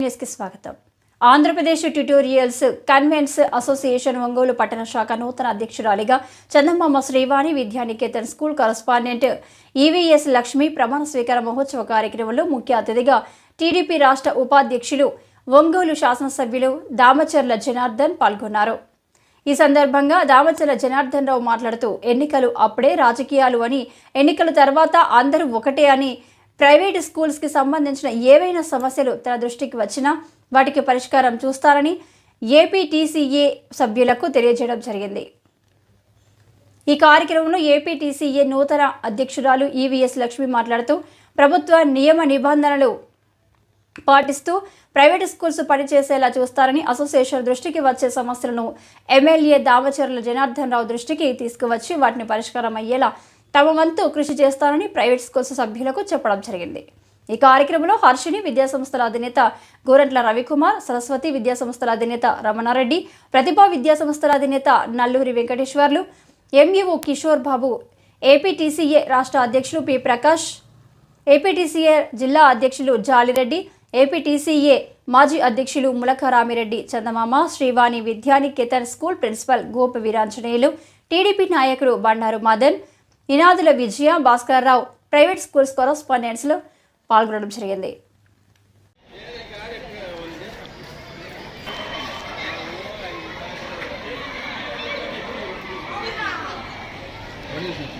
న్యూస్కి స్వాగతం. Andhra Pradesh tutorials convents association Ongole పట్టణ శాఖ నూతన అధ్యక్షురాలిగా Chandamama Srivani Vidyanikethan school correspondent EVS Lakshmi ప్రమాణ స్వీకార మహోత్సవ కార్యక్రమంలో ముఖ్య అతిథిగా టీడీపీ రాష్ట్ర ఉపాధ్యక్షులు ఒంగోలు శాసనసభ్యులు దామచర్ల జనార్దన్ పాల్గొన్నారు. ఈ సందర్భంగా దామచల జనార్దన్ రావు మాట్లాడుతూ ఎన్నికలు అప్పుడే రాజకీయాలు అని ఎన్నికల తర్వాత అందరూ ఒకటే అని ప్రైవేట్ స్కూల్స్కి సంబంధించిన ఏవైనా సమస్యలు తన దృష్టికి వచ్చినా వాటికి పరిష్కారం చూస్తారని ఏపీటీసీఏ సభ్యులకు తెలియజేయడం జరిగింది. ఈ కార్యక్రమంలో ఏపీటీసీఏ నూతన అధ్యక్షురాలు ఈవీఎస్ లక్ష్మి మాట్లాడుతూ ప్రభుత్వ నియమ నిబంధనలు పాటిస్తూ ప్రైవేట్ స్కూల్స్ పనిచేసేలా చూస్తారని అసోసియేషన్ దృష్టికి వచ్చే సమస్యలను ఎమ్మెల్యే దామచర్ల జనార్దన్ రావు దృష్టికి తీసుకువచ్చి వాటిని పరిష్కారం అయ్యేలా తమ వంతు కృషి చేస్తారని ప్రైవేట్ స్కూల్స్ సభ్యులకు చెప్పడం జరిగింది. ఈ కార్యక్రమంలో హర్షిని విద్యాసంస్థల అధినేత గోరంట్ల రవికుమార్ సరస్వతి విద్యాసంస్థల అధినేత రమణారెడ్డి ప్రతిభా విద్యాసంస్థల అధినేత నల్లూరి వెంకటేశ్వర్లు ఎంఈఓ కిషోర్ బాబు ఏపీటీసీఏ రాష్ట్ర అధ్యక్షులు పి ప్రకాష్ ఏపీటీసీఏ జిల్లా అధ్యక్షులు జాలిరెడ్డి ఏపీటీసీఏ మాజీ అధ్యక్షులు Mulaka Rami Reddy Chandamama Srivani Vidyanikethan school principal Gopa Veeranjaneyulu TDP నాయకుడు బండారు మదన్ ఇనాదుల విజయ భాస్కర్రావు ప్రైవేట్ స్కూల్స్ కొరస్పాండెంట్స్లో పాల్గొనడం జరిగింది. ఇతనే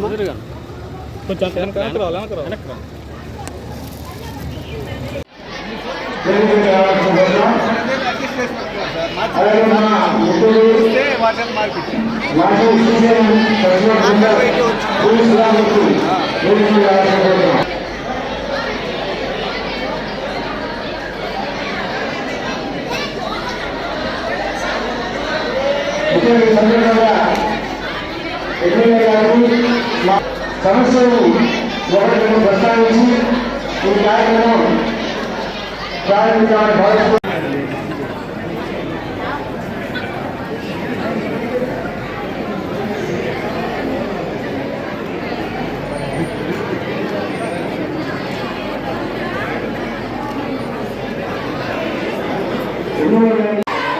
ముందు లక్ష్మీ రాము కొంచెం వెనక వెనక రావాలి వెనక రావాలి వెనక రావాలి సమస్యలు ఒకరిని ప్రస్తావించి ఈ కార్యక్రమం ప్రారంభించాలని భావిస్తూ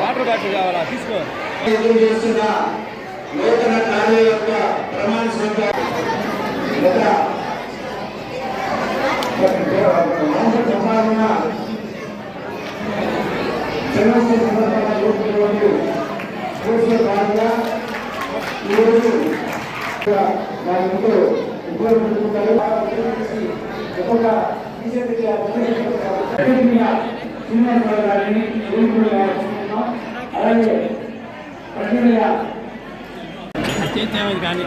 వాటర్ బాటిల్ కావాలా? తీసుకో. చేస్తున్న నూతన కార్య యొక్క ప్రమాణ స్వీకారం గత మాంస ప్రసారణ సమస్య సందర్భంగా చూపుతున్నటువంటి స్కూల్స్లో భాగంగా ఈరోజు మా ఇంట్లో ఉపయోగపడుతున్నారు ఒక్కొక్క శ్రీనివాసరావు గారిని ఎదుర్కొనే ఆలోచిస్తున్నాం అలాగే కానీ.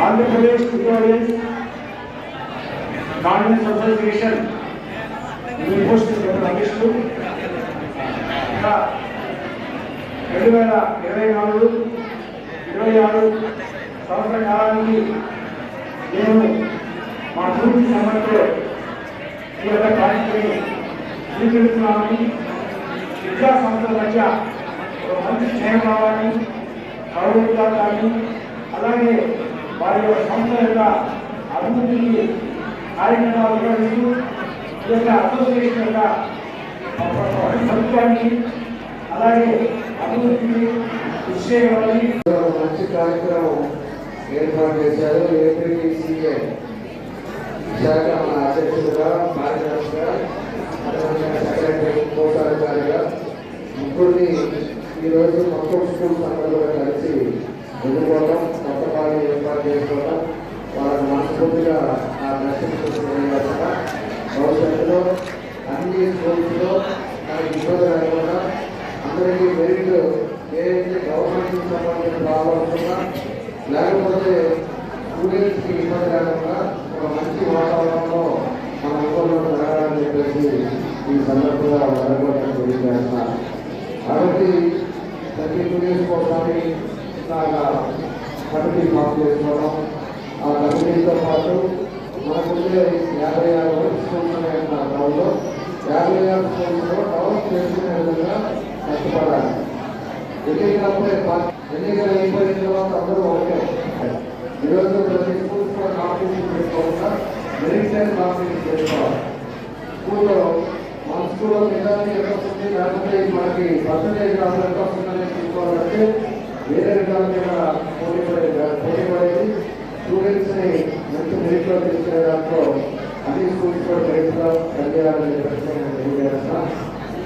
ఆంధ్రప్రదేశ్ ట్యుటోరియల్స్ అసోసియేషన్ అధ్యక్షులు రెండు వేల ఇరవై నాలుగు ఇరవై ఆరు సంవత్సర కాలానికి నేను మా పూర్తి సమయంలో ఈ యొక్క కార్యక్రమం స్వీకరిస్తున్నామని విద్యా సంస్థల మధ్య ఒక మంచి స్నేహం కావాలని కానీ అలాగే వారి యొక్క సంస్థ యొక్క అభివృద్ధికి కార్యక్రమాలు నిర్వహిస్తూ ఈ యొక్క అసోసియేషన్ యొక్క ప్రభుత్వానికి అలాగే అభివృద్ధికి కృషి చేయాలని మంచి కార్యక్రమం ఏర్పాటు చేశారు. ఏపీసీఏ శాఖ మన అధ్యక్షులుగా కార్యదర్శిగా అదేవిధంగా సెక్రటరీ కోశాధికారిగా ముగ్గురిని ఈరోజు మొత్తం స్కూల్స్ అందరూ కూడా కలిసి ఎదుర్కోవడం కొత్త పాలన ఏర్పాటు చేసుకోవడం వాళ్ళకి మనస్ఫూర్తిగా మెసేజ్ తెలియజేస్తున్నా భవిష్యత్తులో అన్ని స్కూల్స్లో మనకి ఇబ్బంది రాకుండా అందరికీ మెరిట్ ఏదైతే గవర్నమెంట్కి సంబంధించిన రావాలనుకున్నా లేకపోతే స్టూడెంట్స్కి ఇబ్బంది లేకుండా ఒక మంచి వాతావరణంలో మన ఊళ్ళో జరగాలని చెప్పేసి ఈ సందర్భంగా జరగడం తెలియజేస్తున్నా కాబట్టి ప్రతి స్టూడెంట్స్ కోసమని ఇలాగా కమిటీ ఫామ్ చేసుకోవడం ఆ కమిటీతో పాటు మనకుండే యాభై ఆరు వరకు స్కూల్స్ ఉన్నాయి టౌన్లో యాభై ఆరు స్కూల్స్లో డెవలప్ చేసుకునే విధంగా కష్టపడాలి. ఎన్నికలప్పుడే ఎన్నికలు అయిపోయిన తర్వాత అందరూ ఒకటే ఈరోజు ప్రతి స్కూల్స్ కాంపిటీషన్ చేసుకోకుండా మెరిట్ కాంపిటీషన్ చేసుకోవాలి. స్కూల్లో స్కూల్లో నిజానికి ఎక్కడ వస్తుంది లేకపోతే మనకి పర్సంటేజ్ రాదు ఎంత వస్తుందని తీసుకోవాలంటే వేరే విధాల మీద పోటీ పడే పోటీ పడేది స్టూడెంట్స్ని మంచి మెరిట్లో తీసుకునే దాంట్లో అన్ని స్కూల్స్ కూడా మెరిట్లో పనిచేయాలని చెప్పేసి నేను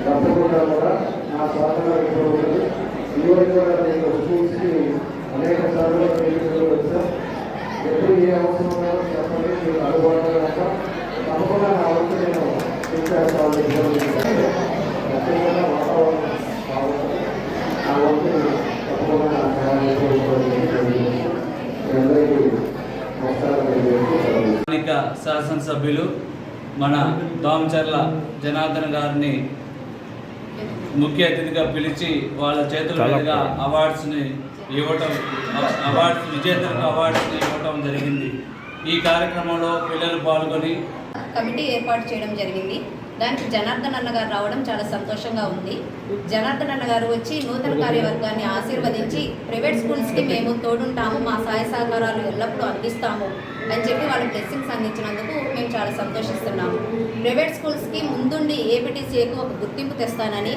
తప్పకుండా కూడా నా స్వాతంత్రం ఇప్పుడు ఉంటుంది ఇదివరకు కూడా నేను స్కూల్స్కి అనేక సార్లు మీటింగ్లు వచ్చాం ఎప్పుడు ఏ అవసరం ఉన్నారో చెప్పండి మీకు అందుబాటులో ఉంటాం తప్పకుండా నా వంతు నేను స్థానిక శాసనసభ్యులు మన దామచర్ల జనార్దన్ గారిని ముఖ్య అతిథిగా పిలిచి వాళ్ళ చేతుల మీదుగా అవార్డ్స్ని ఇవ్వటం అవార్డ్స్ విజేతలకు అవార్డ్స్ని ఇవ్వటం జరిగింది. ఈ కార్యక్రమంలో పిల్లలు పాల్గొని కమిటీ ఏర్పాటు చేయడం జరిగింది. దానికి జనార్దన్ అన్నగారు రావడం చాలా సంతోషంగా ఉంది. జనార్దన్ అన్నగారు వచ్చి నూతన కార్యవర్గాన్ని ఆశీర్వదించి ప్రైవేట్ స్కూల్స్కి మేము తోడుంటాము మా సహాయ సహకారాలు ఎల్లప్పుడూ అందిస్తాము అని చెప్పి వాళ్ళ బ్లెస్సింగ్స్ అందించినందుకు మేము చాలా సంతోషిస్తున్నాము. ప్రైవేట్ స్కూల్స్కి ముందుండి ఏపీటీసీఏకు ఒక గుర్తింపు తెస్తానని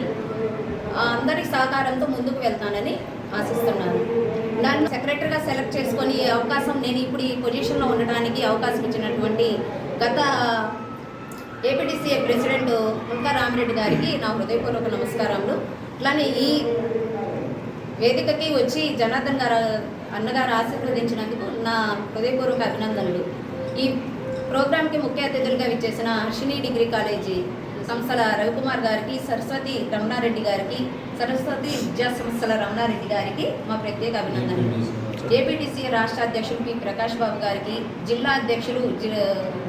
అందరి సహకారంతో ముందుకు వెళ్తానని ఆశిస్తున్నాను. నన్ను సెక్రటరీగా సెలెక్ట్ చేసుకొని అవకాశం నేను ఇప్పుడు ఈ పొజిషన్లో ఉండడానికి అవకాశం ఇచ్చినటువంటి గత ఏపీటీసీఏ ప్రెసిడెంట్ ముల్కా రామిరెడ్డి గారికి నా హృదయపూర్వక నమస్కారములు అట్లానే ఈ వేదికకి వచ్చి జనార్దన్ గారు అన్నగారు ఆశీర్వదించినందుకు నా హృదయపూర్వక అభినందనలు. ఈ ప్రోగ్రాంకి ముఖ్య అతిథులుగా విచ్చేసిన హర్షిణి డిగ్రీ కాలేజీ సంస్థల రవికుమార్ గారికి సరస్వతి రమణారెడ్డి గారికి సరస్వతి విద్యా సంస్థల రమణారెడ్డి గారికి మా ప్రత్యేక అభినందనలు. ఏపీటీసీ రాష్ట్ర అధ్యక్షులు పి ప్రకాష్ బాబు గారికి జిల్లా అధ్యక్షులు జి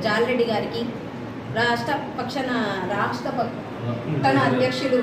జాలరెడ్డి గారికి రాష్ట్ర పక్షన రాష్ట్ర పక్షన అధ్యక్షులు